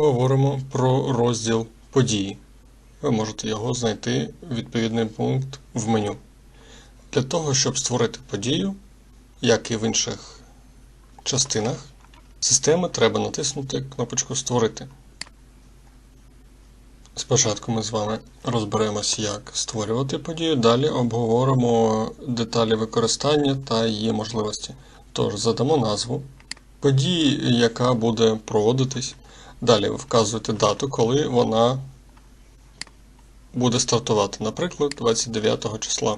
Говоримо про розділ події. Ви можете його знайти відповідний пункт в меню. Для того, щоб створити подію, як і в інших частинах системи, треба натиснути кнопочку Створити. Спочатку ми з вами розберемось, як створювати подію, далі обговоримо деталі використання та її можливості. Тож задамо назву події, яка буде проводитись. Далі ви вказуєте дату, коли вона буде стартувати, наприклад, 29 числа.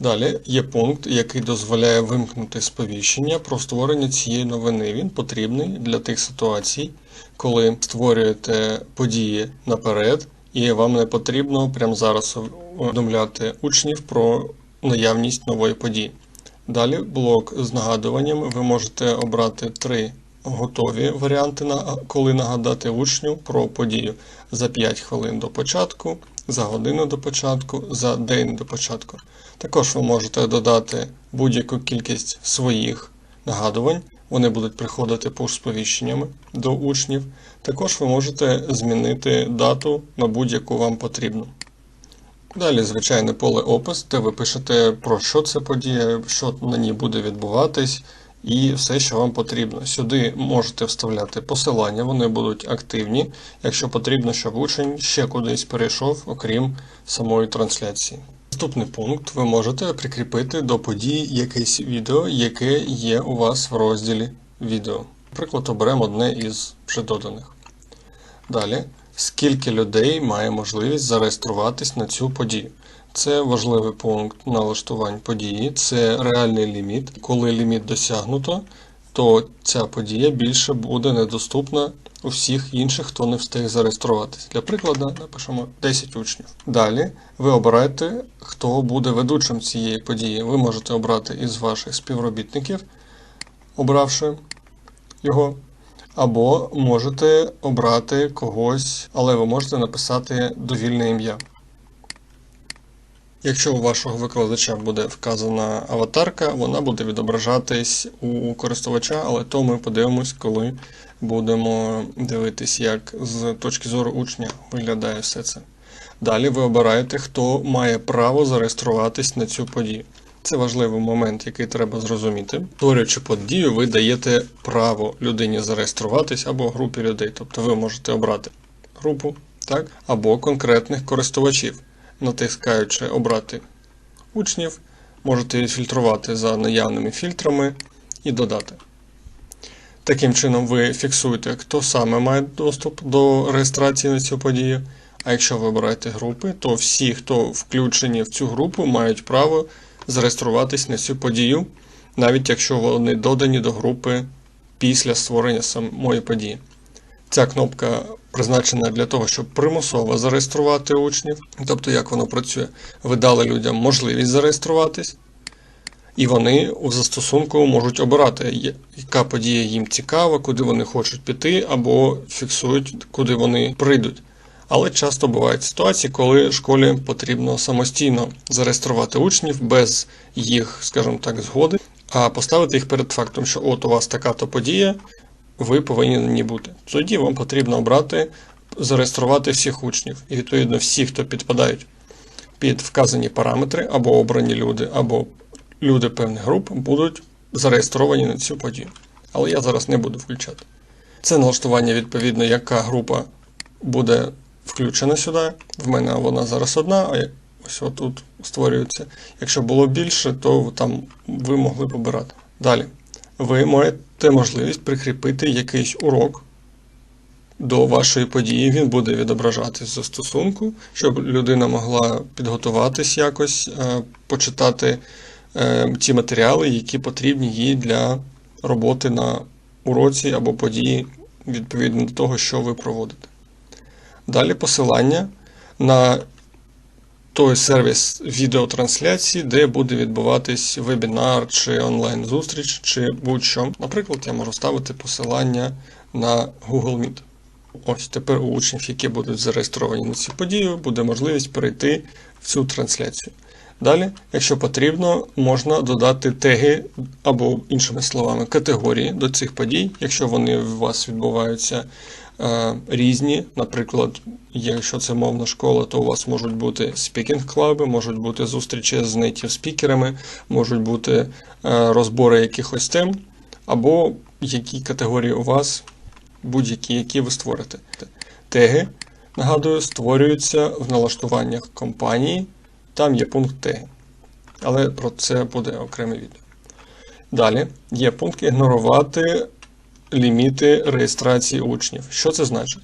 Далі є пункт, який дозволяє вимкнути сповіщення про створення цієї новини. Він потрібний для тих ситуацій, коли створюєте події наперед, і вам не потрібно прямо зараз повідомляти учнів про наявність нової події. Далі блок з нагадуванням. Ви можете обрати три готові варіанти, коли нагадати учню про подію за 5 хвилин до початку, за годину до початку, за день до початку. Також ви можете додати будь-яку кількість своїх нагадувань. Вони будуть приходити пуш-сповіщеннями до учнів. Також ви можете змінити дату на будь-яку вам потрібну. Далі звичайне поле опис, де ви пишете про що це подія, що на ній буде відбуватись, і все, що вам потрібно. Сюди можете вставляти посилання, вони будуть активні, якщо потрібно, щоб учень ще кудись перейшов, окрім самої трансляції. Наступний пункт ви можете прикріпити до події якесь відео, яке є у вас в розділі відео. Наприклад, оберемо одне із вже доданих. Далі, скільки людей має можливість зареєструватись на цю подію? Це важливий пункт налаштувань події, це реальний ліміт. Коли ліміт досягнуто, то ця подія більше буде недоступна у всіх інших, хто не встиг зареєструватись. Для прикладу, напишемо 10 учнів. Далі ви обираєте, хто буде ведучим цієї події. Ви можете обрати із ваших співробітників, обравши його. Або можете обрати когось, але ви можете написати довільне ім'я. Якщо у вашого викладача буде вказана аватарка, вона буде відображатись у користувача, але то ми подивимось, коли будемо дивитись, як з точки зору учня виглядає все це. Далі ви обираєте, хто має право зареєструватись на цю подію. Це важливий момент, який треба зрозуміти. Створюючи подію, ви даєте право людині зареєструватись або групі людей. Тобто ви можете обрати групу, так, або конкретних користувачів, натискаючи обрати учнів, можете відфільтрувати за наявними фільтрами і додати. Таким чином, ви фіксуєте, хто саме має доступ до реєстрації на цю подію. А якщо ви обираєте групи, то всі, хто включені в цю групу, мають право зареєструватись на цю подію, навіть якщо вони додані до групи після створення самої події. Ця кнопка призначена для того, щоб примусово зареєструвати учнів. Тобто, як воно працює, ви дали людям можливість зареєструватись, і вони у застосунку можуть обирати, яка подія їм цікава, куди вони хочуть піти, або фіксують, куди вони прийдуть. Але часто бувають ситуації, коли школі потрібно самостійно зареєструвати учнів без їх, скажімо так, згоди, а поставити їх перед фактом, що от у вас така-то подія, ви повинні на ній бути. Тоді вам потрібно обрати, зареєструвати всіх учнів. І відповідно всі, хто підпадають під вказані параметри, або обрані люди, або люди певних груп, будуть зареєстровані на цю подію. Але я зараз не буду включати. Це налаштування, відповідно, яка група буде включена сюди. В мене вона зараз одна, а ось отут створюється. Якщо було більше, то там ви могли б обирати. Далі. Ви маєте можливість прикріпити якийсь урок до вашої події. Він буде відображатись в застосунку, щоб людина могла підготуватись якось, е, почитати е, ті матеріали, які потрібні їй для роботи на уроці або події, відповідно до того, що ви проводите. Далі посилання на той сервіс відеотрансляції, де буде відбуватись вебінар чи онлайн-зустріч, чи будь-що. Наприклад, я можу ставити посилання на Google Meet. Ось тепер у учнів, які будуть зареєстровані на цю подію, буде можливість перейти в цю трансляцію. Далі, якщо потрібно, можна додати теги або, іншими словами, категорії до цих подій, якщо вони у вас відбуваються різні. Наприклад, якщо це мовна школа, то у вас можуть бути спікінг-клаби, можуть бути зустрічі з native спікерами, можуть бути е, розбори якихось тем, або які категорії у вас, будь-які, які ви створите. Теги, нагадую, створюються в налаштуваннях компанії. Там є пункт теги. Але про це буде окреме відео. Далі є пункт ігнорувати ліміти реєстрації учнів. Що це значить?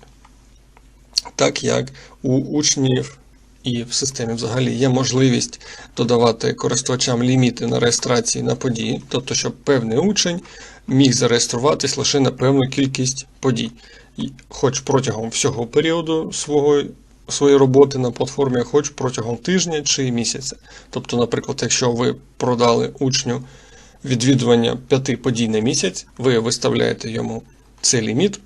Так як у учнів і в системі взагалі є можливість додавати користувачам ліміти на реєстрації на події, тобто, щоб певний учень міг зареєструватись лише на певну кількість подій, І хоч протягом всього періоду свого своєї роботи на платформі, хоч протягом тижня чи місяця. Тобто, наприклад, якщо ви продали учню відвідування п'яти подій на місяць, ви виставляєте йому цей ліміт,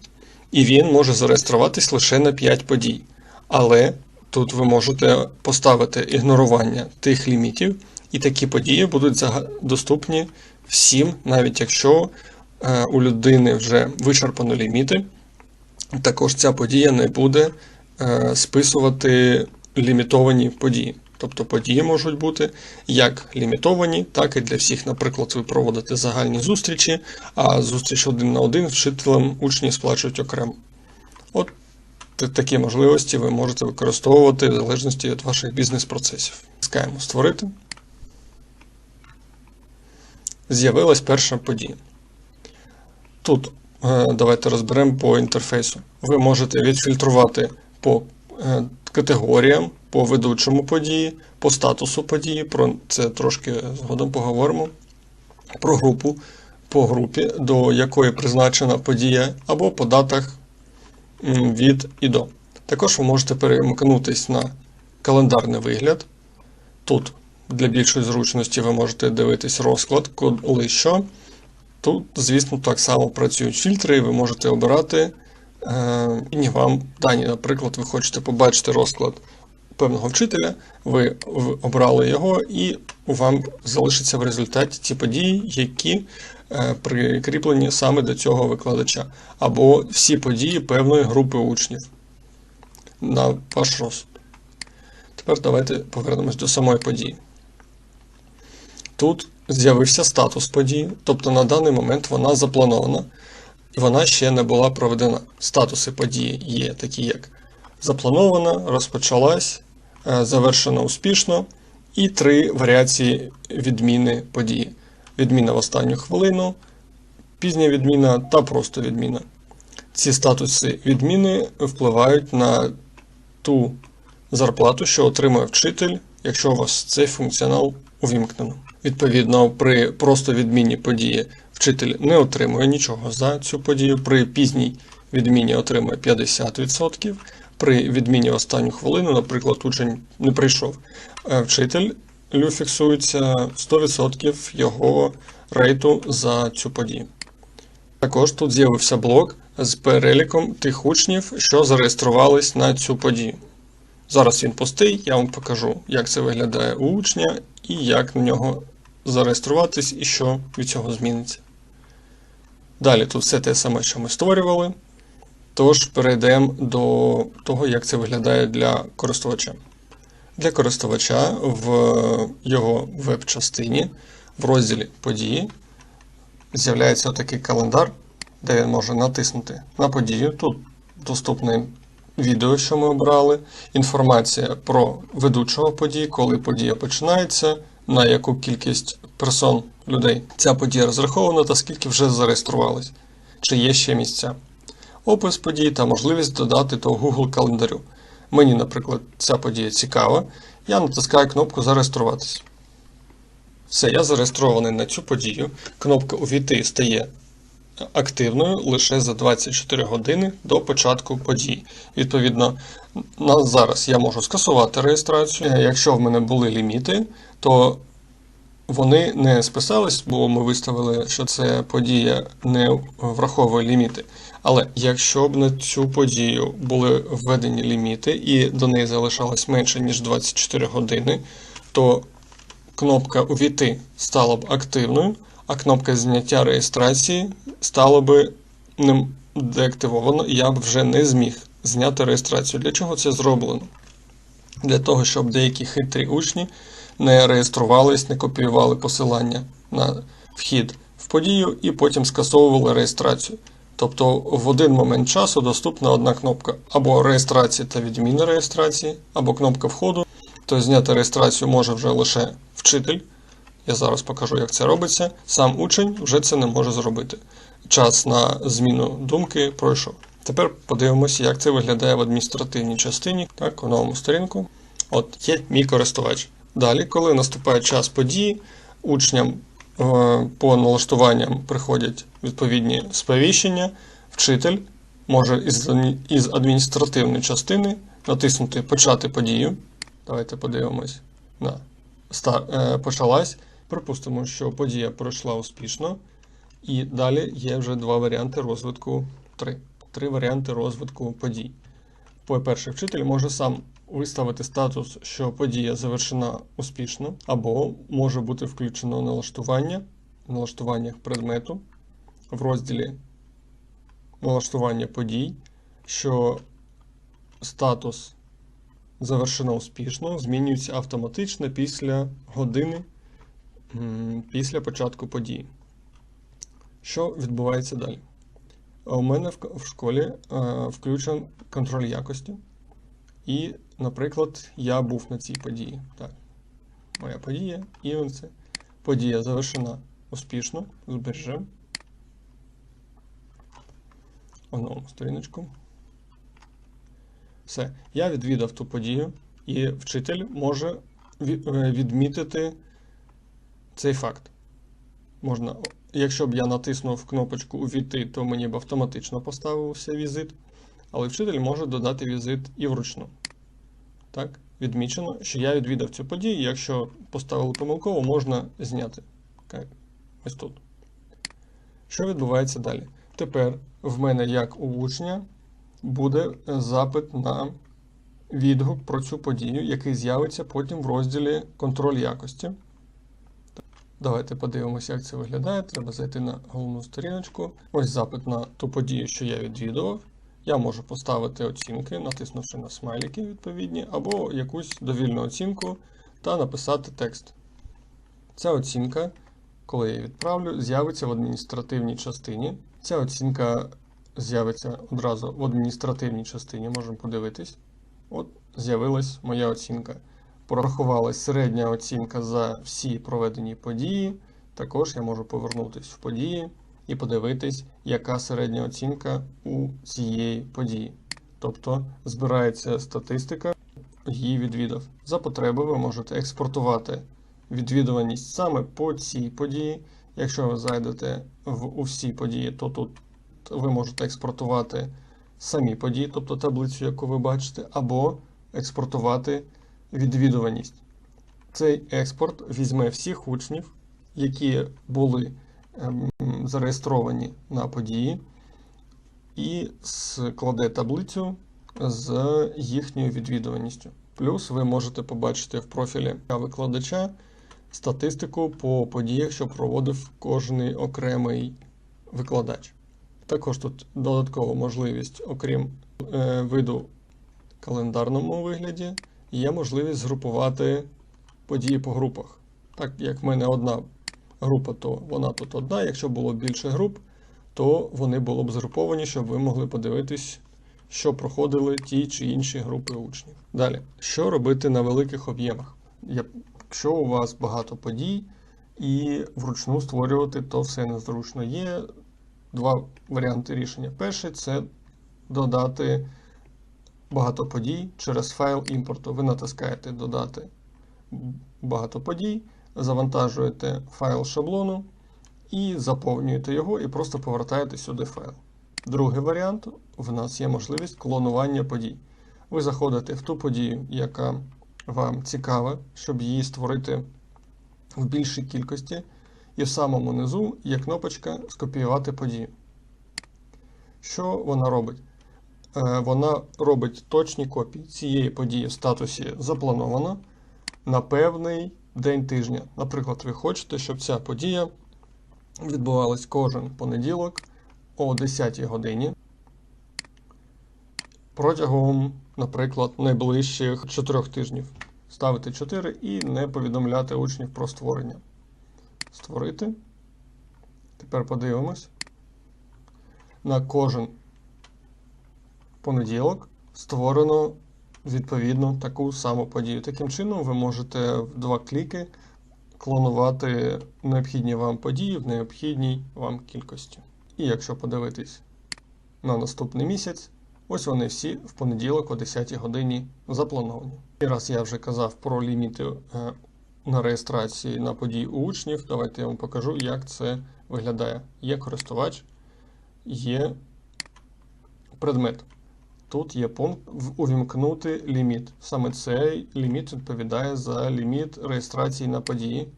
і він може зареєструватись лише на 5 подій. Але тут ви можете поставити ігнорування тих лімітів, і такі події будуть доступні всім, навіть якщо е, у людини вже вичерпано ліміти. Також ця подія не буде Е, списувати лімітовані події. Тобто події можуть бути як лімітовані, так і для всіх. Наприклад, ви проводите загальні зустрічі, а зустріч один на один вчителям учні сплачують окремо. От такі можливості ви можете використовувати в залежності від ваших бізнес-процесів. Скаємо створити. З'явилась перша подія. Тут е, давайте розберемо по інтерфейсу. Ви можете відфільтрувати по категоріям, по ведучому події, по статусу події, про це трошки згодом поговоримо. Про групу, по групі, до якої призначена подія, або по датах від і до. Також ви можете перемкнутись на календарний вигляд. Тут для більшої зручності ви можете дивитись розклад, коли що. Тут, звісно, так само працюють фільтри, і ви можете обирати Е, і вам дані, наприклад, ви хочете побачити розклад певного вчителя, ви обрали його, і вам залишиться в результаті ті події, які е, прикріплені саме до цього викладача, або всі події певної групи учнів на ваш розсуд. Тепер давайте повернемось до самої події. Тут з'явився статус події, тобто на даний момент вона запланована і вона ще не була проведена. Статуси події є такі, як запланована, розпочалась, е, завершена успішно, і три варіації відміни події: відміна в останню хвилину, пізня відміна та просто відміна. Ці статуси відміни впливають на ту зарплату, що отримує вчитель, якщо у вас цей функціонал увімкнено. Відповідно, при просто відміні події вчитель не отримує нічого за цю подію. При пізній відміні отримує 50%. При відміні останню хвилину, наприклад, учень не прийшов. Е, вчитель фіксується 100% його рейту за цю подію. Також тут з'явився блок з переліком тих учнів, що зареєструвались на цю подію. Зараз він пустий, я вам покажу, як це виглядає у учня і як на нього зареєструватись і що від цього зміниться. Далі тут все те саме, що ми створювали. Тож перейдемо до того, як це виглядає для користувача. Для користувача в його веб-частині в розділі Події з'являється такий календар, де він може натиснути на подію. Тут доступне відео, що ми обрали, інформація про ведучого події, коли подія починається, на яку кількість персон людей ця подія розрахована та скільки вже зареєструвались, чи є ще місця. Опис події та можливість додати до Google календарю. Мені, наприклад, ця подія цікава. Я натискаю кнопку Зареєструватись. Все, я зареєстрований на цю подію. Кнопка Увійти стає активною лише за 24 години до початку події. Відповідно, на зараз я можу скасувати реєстрацію. Якщо в мене були ліміти, то вони не списались, бо ми виставили, що це подія не враховує ліміти. Але якщо б на цю подію були введені ліміти і до неї залишалось менше, ніж 24 години, то кнопка Увійти стала б активною, а кнопка зняття реєстрації стала би ним деактивовано, і я б вже не зміг зняти реєстрацію. Для чого це зроблено? Для того, щоб деякі хитрі учні не реєструвались, не копіювали посилання на вхід в подію і потім скасовували реєстрацію. Тобто в один момент часу доступна одна кнопка або реєстрації та відміна реєстрації, або кнопка входу. Тобто зняти реєстрацію може вже лише вчитель. Я зараз покажу, як це робиться. Сам учень вже це не може зробити. Час на зміну думки пройшов. Тепер подивимося, як це виглядає в адміністративній частині. Так, у новому сторінку. От є мій користувач. Далі, коли наступає час події, учням е, по налаштуванням приходять відповідні сповіщення. Вчитель може із, адміністративної частини натиснути Почати подію. Давайте подивимось на е, почалась. Припустимо, що подія пройшла успішно, і далі є вже два варіанти розвитку. Три. Три варіанти розвитку подій. По-перше, вчитель може сам виставити статус, що подія завершена успішно, або може бути включено налаштування в налаштуваннях предмету в розділі налаштування подій, що статус завершено успішно змінюється автоматично після години після початку події. Що відбувається далі? У мене в школі е, включен контроль якості. І, наприклад, я був на цій події. Так. Моя подія, івенси. Подія завершена успішно. Збережемо. Оновимо сторіночку. Все. Я відвідав ту подію, і вчитель може е, відмітити цей факт. Можна, якщо б я натиснув кнопочку Увійти, то мені б автоматично поставився візит. Але вчитель може додати візит і вручну. Так, відмічено, що я відвідав цю подію. Якщо поставили помилково, можна зняти. Так, ось тут. Що відбувається далі? Тепер в мене, як у учня, буде запит на відгук про цю подію, який з'явиться потім в розділі контроль якості. Давайте подивимося, як це виглядає. Треба зайти на головну сторіночку. Ось запит на ту подію, що я відвідував. Я можу поставити оцінки, натиснувши на смайлики відповідні, або якусь довільну оцінку та написати текст. Ця оцінка, коли я її відправлю, з'явиться в адміністративній частині. Ця оцінка з'явиться одразу в адміністративній частині, можемо подивитись. От з'явилась моя оцінка. Порахувалась середня оцінка за всі проведені події. Також я можу повернутися в події і подивитись, яка середня оцінка у цієї події. Тобто збирається статистика, її відвідав. За потреби ви можете експортувати відвідуваність саме по цій події. Якщо ви зайдете в усі події, то тут ви можете експортувати самі події, тобто таблицю, яку ви бачите, або експортувати відвідуваність. Цей експорт візьме всіх учнів, які були ем, зареєстровані на події, і складе таблицю з їхньою відвідуваністю. Плюс ви можете побачити в профілі викладача статистику по подіях, що проводив кожний окремий викладач. Також тут додаткова можливість, окрім е, виду календарному вигляді, є можливість згрупувати події по групах. Так як в мене одна група, то вона тут одна. Якщо було більше груп, то вони були б згруповані, щоб ви могли подивитись, що проходили ті чи інші групи учнів. Далі, що робити на великих об'ємах? Якщо у вас багато подій і вручну створювати, то все незручно. Є два варіанти рішення. Перший це додати багато подій через файл імпорту. Ви натискаєте Додати багато подій, завантажуєте файл шаблону і заповнюєте його, і просто повертаєте сюди файл. Другий варіант в нас є можливість клонування подій. Ви заходите в ту подію, яка вам цікава, щоб її створити в більшій кількості, і в самому низу є кнопочка Скопіювати подію. Що вона робить? Е, Вона робить точні копії цієї події в статусі заплановано на певний день тижня. Наприклад, ви хочете, щоб ця подія відбувалась кожен понеділок о 10 годині протягом, наприклад, найближчих 4 тижнів. Ставити 4 і не повідомляти учнів про створення. Створити. Тепер подивимось. На кожен понеділок створено відповідно таку саму подію. Таким чином, ви можете в два кліки клонувати необхідні вам події в необхідній вам кількості. І якщо подивитись на наступний місяць, ось вони всі в понеділок о 10 годині заплановані. І раз я вже казав про ліміти е, на реєстрації на події у учнів, давайте я вам покажу, як це виглядає. Є користувач, є предмет. Тут є пункт увімкнути ліміт. Саме цей ліміт відповідає за ліміт реєстрації на події.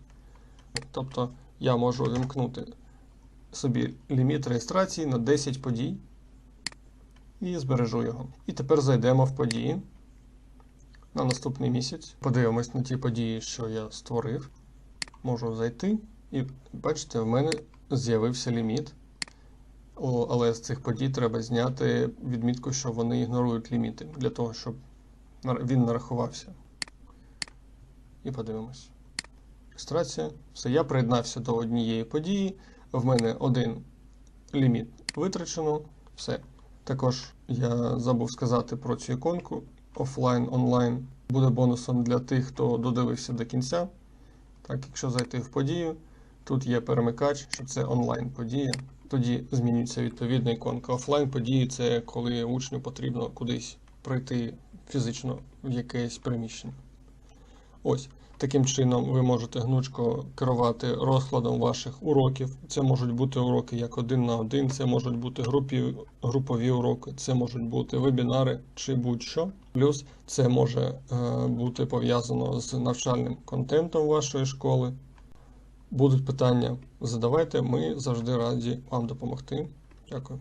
Тобто я можу увімкнути собі ліміт реєстрації на 10 подій і збережу його. І тепер зайдемо в події на наступний місяць. Подивимось на ті події, що я створив. Можу зайти, і бачите, в мене з'явився ліміт. Але з цих подій треба зняти відмітку, що вони ігнорують ліміти, для того, щоб він нарахувався. І подивимось. Реєстрація. Все, я приєднався до однієї події. В мене один ліміт витрачено. Все. Також я забув сказати про цю іконку офлайн, онлайн. Буде бонусом для тих, хто додивився до кінця. Так, якщо зайти в подію, тут є перемикач, що це онлайн подія. Тоді змінюється відповідна іконка. Офлайн події це коли учню потрібно кудись прийти фізично в якесь приміщення. Ось таким чином ви можете гнучко керувати розкладом ваших уроків. Це можуть бути уроки як один на один, це можуть бути групі, групові уроки, це можуть бути вебінари чи будь-що. Плюс це може е, бути пов'язано з навчальним контентом вашої школи. Будуть питання, задавайте, ми завжди раді вам допомогти. Дякую.